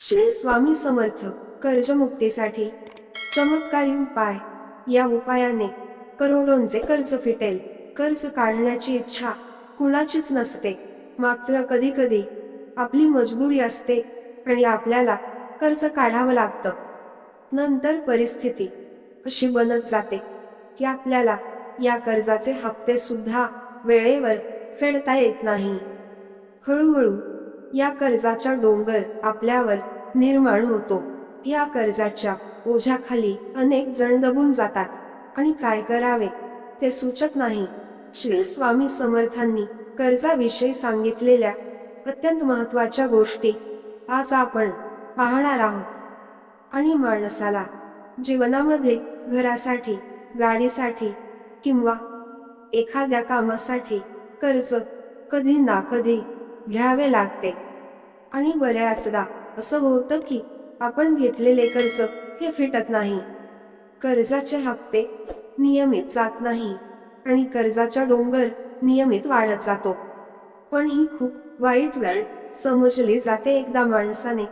श्री स्वामी समर्थ कर्जमुक्तीसाठी चमत्कारी उपाय. या उपायाने करोडोंचे कर्ज फिटेल. कर्ज काढण्याची इच्छा कुणाचीच नसते. मात्र कधी कधी आपली मजबुरी असते आणि आपल्याला कर्ज काढावं लागतं. नंतर परिस्थिती अशी बनत जाते की आपल्याला या कर्जाचे हप्ते सुद्धा वेळेवर फेडता येत नाही. हळूहळू या कर्जाचा डोंगर आपल्यावर निर्माण होतो. या कर्जाच्या ओझ्याखाली अनेक जण दबून जातात. आणि काय करावे? ते सुचत नाही. श्री स्वामी समर्थांनी कर्जाविषयी सांगितलेल्या अत्यंत महत्त्वाच्या गोष्टी आज आपण पाहणार आहोत. आणि माणसाला जीवनामध्ये घरासाठी गाडीसाठी किंवा एखाद्या कामासाठी कर्ज कधी ना कधी घ्यावे लागते. आणि बऱ्याचदा असं होतं की आपण घेतलेले कर्ज हे फिटत नाही. कर्जाचे हप्ते नियमित जात नाही आणि कर्जाचा डोंगर नियमित वाढत जातो. पण ही खूप वाईट वेळ समजली जाते एकदा माणसाने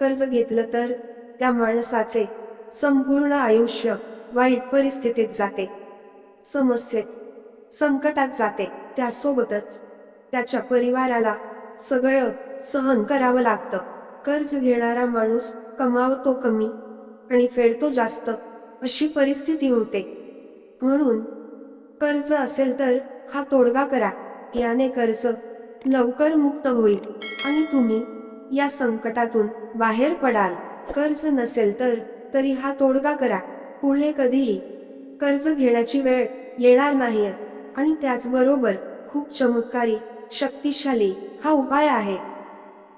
कर्ज घेतलं तर त्या माणसाचे संपूर्ण आयुष्य वाईट परिस्थितीत जाते. समस्येत संकटात जाते. त्यासोबतच त्याच्या परिवाराला सगळं सहन करावं लागतं. कर्ज घेणारा माणूस कमावतो कमी आणि फेडतो जास्त अशी परिस्थिती होते. म्हणून कर्ज असेल तर हा तोडगा करा. याने कर्ज लवकर मुक्त होईल आणि तुम्ही या संकटातून बाहेर पडाल. कर्ज नसेल तर तरी हा तोडगा करा. पुढे कधीही कर्ज घेण्याची वेळ येणार नाही आणि त्याचबरोबर खूप चमत्कारी शक्तिशाली हा उपाय आहे.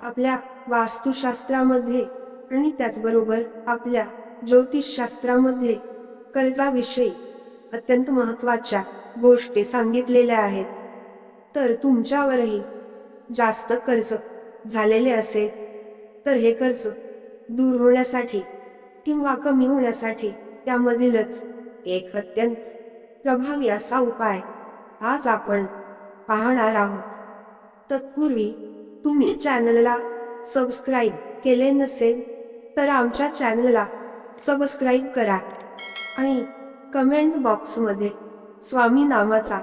आपल्या वास्तुशास्त्रामध्ये आणि त्याचबरोबर आपल्या ज्योतिषशास्त्रामध्ये कर्जाविषयी अत्यंत महत्त्वाच्या गोष्टी सांगितलेल्या आहेत. तर तुमच्यावरही जास्त कर्ज झालेले असेल तर हे कर्ज दूर होण्यासाठी किंवा कमी होण्यासाठी त्यामधीलच एक अत्यंत प्रभावी असा उपाय आज आपण पाहणार आहोत. तत्पूर्वी तुम्ही चॅनलला सबस्क्राईब केले नसेल तर आमच्या चॅनलला सबस्क्राईब करा आणि कमेंट बॉक्समध्ये स्वामी नामाचा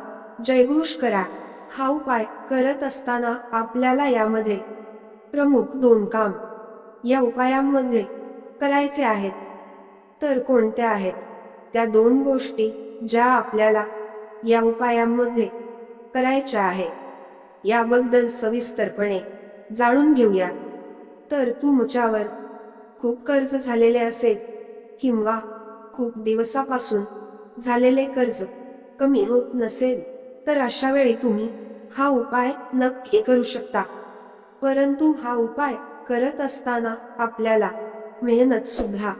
जयघोष करा. हा उपाय करत असताना आपल्याला यामध्ये प्रमुख दोन काम या उपायांमध्ये करायचे आहेत. तर कोणत्या आहेत? त्या दोन गोष्टी ज्या आपल्याला या उपायांमध्ये करायच्या आहे. याबद्दल सविस्तरपणे जाणून घेऊया. तर तुमच्यावर खूप कर्ज झालेले असेल किंवा खूप दिवसापासून झालेले कर्ज कमी होत नसेल तर अशा वेळी तुम्ही हा उपाय नक्की करू शकता. परंतु हा उपाय करत असताना आपल्याला मेहनत सुद्धा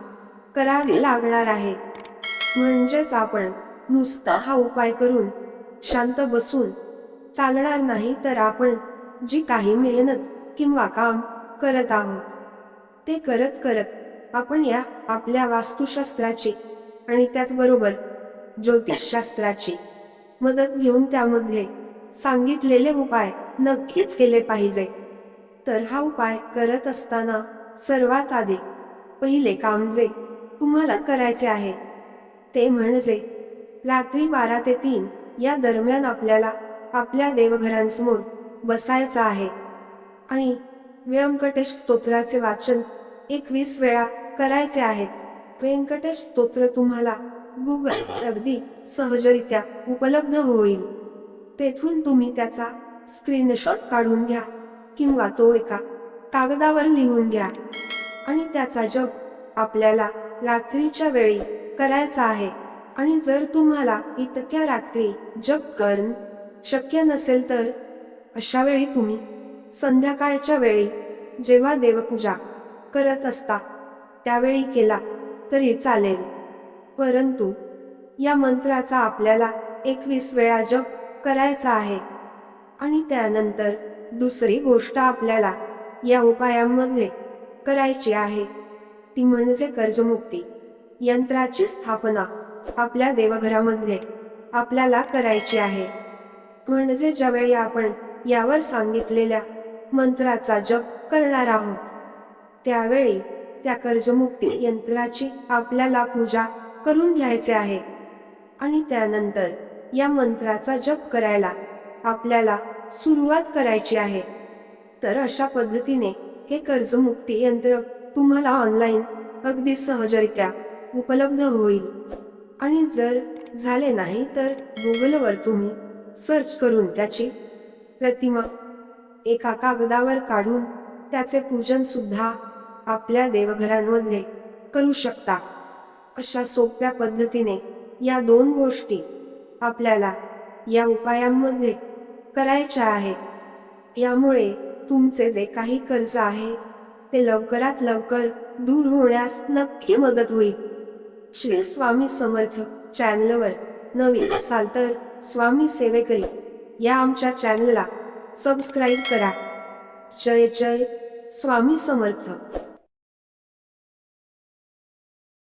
करावी लागणार आहे. म्हणजेच आपण नुसता हा उपाय करून शांत बसून चालणार नाही तर आपण जी काही मेहनत किंवा काम करत आहोत ते करत करत आपण या आपल्या वास्तुशास्त्राची आणि त्याचबरोबर ज्योतिषशास्त्राची मदत घेऊन त्यामध्ये सांगितलेले उपाय नक्कीच केले पाहिजे. तर हा उपाय करत असताना सर्वात आधी पहिले काम जे तुम्हाला करायचे आहे ते म्हणजे रात्री बारा ते तीन या दरम्यान आपल्याला आपल्या देवघरांसमोर बसायचं आहे. आणि व्यंकटेश स्तोत्राचे वाचन एकवीस वेळा करायचे आहेत. व्यंकटेश स्तोत्र तुम्हाला गुगल अगदी सहजरित्या उपलब्ध होईल. तेथून तुम्ही त्याचा स्क्रीनशॉट काढून घ्या किंवा तो एका कागदावर लिहून घ्या. आणि त्याचा जप आपल्याला रात्रीच्या वेळी करायचा आहे. आणि जर तुम्हाला इतक्या रात्री जप करण शक्य नसेल तर अशा वेळी तुम्ही संध्याकाळच्या वेळी जेव्हा देवपूजा करत असता त्यावेळी केला तरी चालेल. परंतु या मंत्राचा आपल्याला एकवीस वेळा जप करायचा आहे. आणि त्यानंतर दुसरी गोष्ट आपल्याला या उपायांमध्ये करायची आहे. ती म्हणजे कर्जमुक्ती यंत्राची स्थापना आपल्या देवघरामध्ये आपल्याला करायची आहे. म्हणजे ज्यावेळी आपण यावर सांगितलेल्या मंत्राचा जप करणार आहोत त्यावेळी त्या कर्जमुक्ती यंत्राची आपल्याला पूजा करून घ्यायचे आहे. आणि त्यानंतर या मंत्राचा जप करायला आपल्याला सुरुवात करायची आहे. तर अशा पद्धतीने हे कर्जमुक्ती यंत्र तुम्हाला ऑनलाईन अगदी सहजरित्या उपलब्ध होईल. आणि जर झाले नाही तर गुगलवर तुम्ही सर्च करून त्याची प्रतिमा एका कागदावर काढून त्याचे पूजन सुद्धा आपल्या देवघरांमध्ये करू शकता. अशा सोप्या पद्धतीने या दोन गोष्टी आपल्याला या उपायांमध्ये करायच्या आहेत. यामुळे तुमचे जे काही कर्ज आहे ते लवकरात लवकर दूर होण्यास नक्की मदत होईल. श्री स्वामी समर्थ चॅनलवर नवीन असाल तर स्वामी सेवेकरी या आमच्या चॅनलला सबस्क्राईब करा. जय जय स्वामी समर्थ.